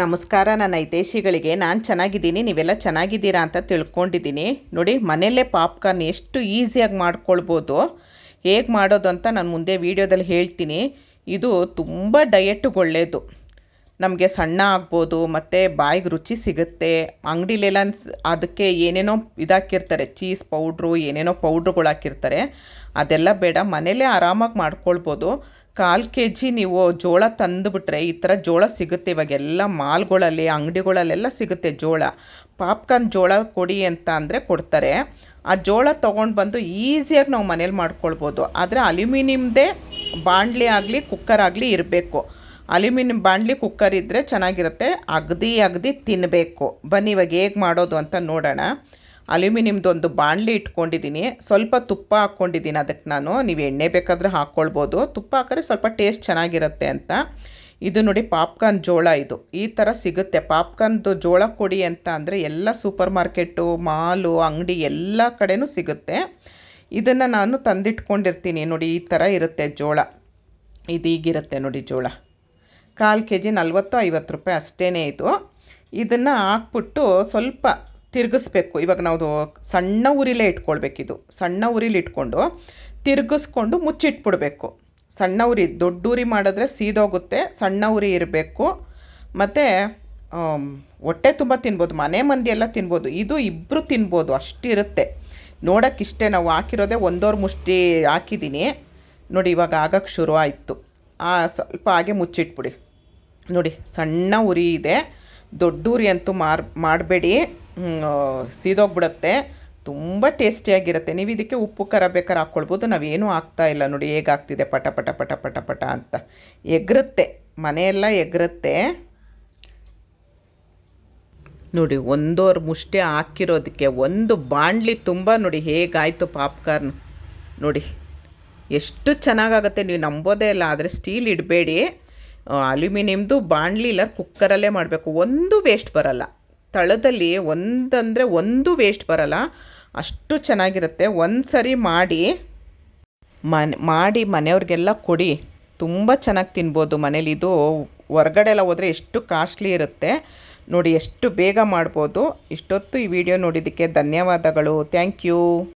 ನಮಸ್ಕಾರ, ನನ್ನ ಹಿತೈಷಿಗಳಿಗೆ ನಾನು ಚೆನ್ನಾಗಿದ್ದೀನಿ, ನೀವೆಲ್ಲ ಚೆನ್ನಾಗಿದ್ದೀರಾ ಅಂತ ತಿಳ್ಕೊಂಡಿದ್ದೀನಿ. ನೋಡಿ, ಮನೆಯಲ್ಲೇ ಪಾಪ್ಕಾರ್ನ್ ಎಷ್ಟು ಈಸಿಯಾಗಿ ಮಾಡ್ಕೊಳ್ಬೋದು, ಹೇಗೆ ಮಾಡೋದು ಅಂತ ನಾನು ಮುಂದೆ ವೀಡಿಯೋದಲ್ಲಿ ಹೇಳ್ತೀನಿ. ಇದು ತುಂಬ ಡಯೆಟ್ಟಿಗೆ ಒಳ್ಳೆಯದು ನಮಗೆ ಸಣ್ಣ ಆಗ್ಬೋದು, ಮತ್ತು ಬಾಯಿಗೆ ರುಚಿ ಸಿಗುತ್ತೆ. ಅಂಗಡಿಲೆಲ್ಲ ಅದಕ್ಕೆ ಏನೇನೋ ಇದಾಕಿರ್ತಾರೆ, ಚೀಸ್ ಪೌಡ್ರು, ಏನೇನೋ ಪೌಡ್ರುಗಳು ಹಾಕಿರ್ತಾರೆ. ಅದೆಲ್ಲ ಬೇಡ ಮನೇಲೇ ಆರಾಮಾಗಿ ಮಾಡ್ಕೊಳ್ಬೋದು. ಕಾಲು ಕೆ ಜಿ ನೀವು ಜೋಳ ತಂದುಬಿಟ್ರೆ ಈ ಥರ ಜೋಳ ಸಿಗುತ್ತೆ. ಇವಾಗೆಲ್ಲ ಮಾಲ್ಗಳಲ್ಲಿ, ಅಂಗಡಿಗಳಲ್ಲೆಲ್ಲ ಸಿಗುತ್ತೆ ಜೋಳ. ಪಾಪ್ಕಾರ್ನ್ ಜೋಳ ಕೊಡಿ ಅಂತ ಅಂದರೆ ಕೊಡ್ತಾರೆ. ಆ ಜೋಳ ತೊಗೊಂಡು ಬಂದು ಈಸಿಯಾಗಿ ನಾವು ಮನೇಲಿ ಮಾಡ್ಕೊಳ್ಬೋದು. ಆದರೆ ಅಲ್ಯೂಮಿನಿಯಮ್ದೇ ಬಾಣಲಿ ಆಗಲಿ, ಕುಕ್ಕರ್ ಆಗಲಿ ಇರಬೇಕು. ಅಲ್ಯೂಮಿನಿಯಂ ಬಾಂಡ್ಲಿ ಕುಕ್ಕರ್ ಇದ್ದರೆ ಚೆನ್ನಾಗಿರುತ್ತೆ. ಅಗದಿ ಅಗದಿ ತಿನ್ನಬೇಕು ಬನ್ನಿ ಇವಾಗ ಹೇಗೆ ಮಾಡೋದು ಅಂತ ನೋಡೋಣ. ಅಲ್ಯೂಮಿನಿಯಮ್ದು ಒಂದು ಬಾಣಲಿ ಇಟ್ಕೊಂಡಿದ್ದೀನಿ. ಸ್ವಲ್ಪ ತುಪ್ಪ ಹಾಕ್ಕೊಂಡಿದ್ದೀನಿ ಅದಕ್ಕೆ ನಾನು. ನೀವು ಎಣ್ಣೆ ಬೇಕಾದರೆ ಹಾಕ್ಕೊಳ್ಬೋದು. ತುಪ್ಪ ಹಾಕಿದ್ರೆ ಸ್ವಲ್ಪ ಟೇಸ್ಟ್ ಚೆನ್ನಾಗಿರುತ್ತೆ ಅಂತ. ಇದು ನೋಡಿ ಪಾಪ್ಕಾರ್ನ್ ಜೋಳ ಇದು. ಈ ಥರ ಸಿಗುತ್ತೆ. ಪಾಪ್ಕಾರ್ನ್ದು ಜೋಳ ಕೊಡಿ ಅಂತ ಅಂದರೆ ಎಲ್ಲ ಸೂಪರ್ ಮಾರ್ಕೆಟು, ಮಾಲು, ಅಂಗಡಿ ಎಲ್ಲ ಕಡೆನೂ ಸಿಗುತ್ತೆ. ಇದನ್ನು ನಾನು ತಂದಿಟ್ಕೊಂಡಿರ್ತೀನಿ. ನೋಡಿ ಈ ಥರ ಇರುತ್ತೆ ಜೋಳ. ಇದೀಗಿರುತ್ತೆ ನೋಡಿ ಜೋಳ. ಕಾಲು ಕೆ ಜಿ ನಲ್ವತ್ತು ಐವತ್ತು ರೂಪಾಯಿ ಅಷ್ಟೇ ಇದು. ಇದನ್ನು ಹಾಕ್ಬಿಟ್ಟು ಸ್ವಲ್ಪ ತಿರುಗಿಸ್ಬೇಕು. ಇವಾಗ ನಾವು ಸಣ್ಣ ಉರಿಲೇ ಇಟ್ಕೊಳ್ಬೇಕಿದು. ಸಣ್ಣ ಉರಿಲಿ ಇಟ್ಕೊಂಡು ತಿರುಗಿಸ್ಕೊಂಡು ಮುಚ್ಚಿಟ್ಬಿಡ್ಬೇಕು. ಸಣ್ಣ ಉರಿ, ದೊಡ್ಡ ಉರಿ ಮಾಡಿದ್ರೆ ಸೀದೋಗುತ್ತೆ, ಸಣ್ಣ ಉರಿ ಇರಬೇಕು. ಮತ್ತು ಹೊಟ್ಟೆ ತುಂಬ ತಿನ್ಬೋದು, ಮನೆ ಮಂದಿ ಎಲ್ಲ ತಿನ್ಬೋದು, ಇದು ಇಬ್ಬರು ತಿನ್ಬೋದು, ಅಷ್ಟಿರುತ್ತೆ. ನೋಡೋಕ್ಕಿಷ್ಟೇ ನಾವು ಹಾಕಿರೋದೇ ಒಂದೋರು ಮುಷ್ಟಿ ಹಾಕಿದ್ದೀನಿ. ನೋಡಿ, ಇವಾಗ ಆಗಕ್ಕೆ ಶುರು ಆಯಿತು. ಆ, ಸ್ವಲ್ಪ ಹಾಗೆ ಮುಚ್ಚಿಟ್ಬಿಡಿ. ನೋಡಿ, ಸಣ್ಣ ಉರಿ ಇದೆ. ದೊಡ್ಡ ಉರಿ ಅಂತೂ ಮಾರ್, ಮಾಡಬೇಡಿ. ಸೀದೋಗ್ಬಿಡುತ್ತೆ. ತುಂಬ ಟೇಸ್ಟಿಯಾಗಿರುತ್ತೆ. ನೀವು ಇದಕ್ಕೆ ಉಪ್ಪು, ಖಾರ ಬೇಕಾದ್ರೆ ಹಾಕ್ಕೊಳ್ಬೋದು. ನಾವೇನೂ ಇಲ್ಲ. ನೋಡಿ, ಹೇಗಾಗ್ತಿದೆ? ಪಟ ಪಟ ಪಟ ಪಟ ಪಟ ಅಂತ. ಎಗ್ರುತ್ತೆ. ಮನೆಯೆಲ್ಲ ಎಗ್ರುತ್ತೆ. ನೋಡಿ ಒಂದೂವರೆ ಮುಷ್ಟೆ ಹಾಕಿರೋದಕ್ಕೆ ಒಂದು ಬಾಣಲಿ ತುಂಬ. ನೋಡಿ, ಹೇಗಾಯಿತು ಪಾಪ್ಕಾರ್ನ್. ನೋಡಿ, ಎಷ್ಟು ಚೆನ್ನಾಗಾಗುತ್ತೆ. ನೀವು ನಂಬೋದೇ ಇಲ್ಲ. ಆದರೆ ಸ್ಟೀಲ್ ಇಡಬೇಡಿ. ಅಲ್ಯೂಮಿನಿಯಮ್ದು ಬಾಣಲಿ ಇಲ್ಲ. ಕುಕ್ಕರಲ್ಲೇ ಮಾಡಬೇಕು. ಒಂದು ವೇಸ್ಟ್ ಬರಲ್ಲ. ತಳದಲ್ಲಿ ಒಂದಂದರೆ ಒಂದು ವೇಸ್ಟ್ ಬರಲ್ಲ, ಅಷ್ಟು ಚೆನ್ನಾಗಿರುತ್ತೆ. ಒಂದು ಸರಿ ಮಾಡಿ, ಮನೆ, ಮಾಡಿ ಮನೆಯವ್ರಿಗೆಲ್ಲ ಕೊಡಿ. ತುಂಬ ಚೆನ್ನಾಗಿ ತಿನ್ಬೋದು ಮನೇಲಿ. ಇದು ಹೊರಗಡೆ ಎಲ್ಲ ಹೋದರೆ ಎಷ್ಟು ಕಾಸ್ಟ್ಲಿ ಇರುತ್ತೆ. ನೋಡಿ, ಎಷ್ಟು ಬೇಗ ಮಾಡ್ಬೋದು. ಇಷ್ಟೊತ್ತು ಈ ವಿಡಿಯೋ ನೋಡಿದ್ದಕ್ಕೆ ಧನ್ಯವಾದಗಳು. Thank you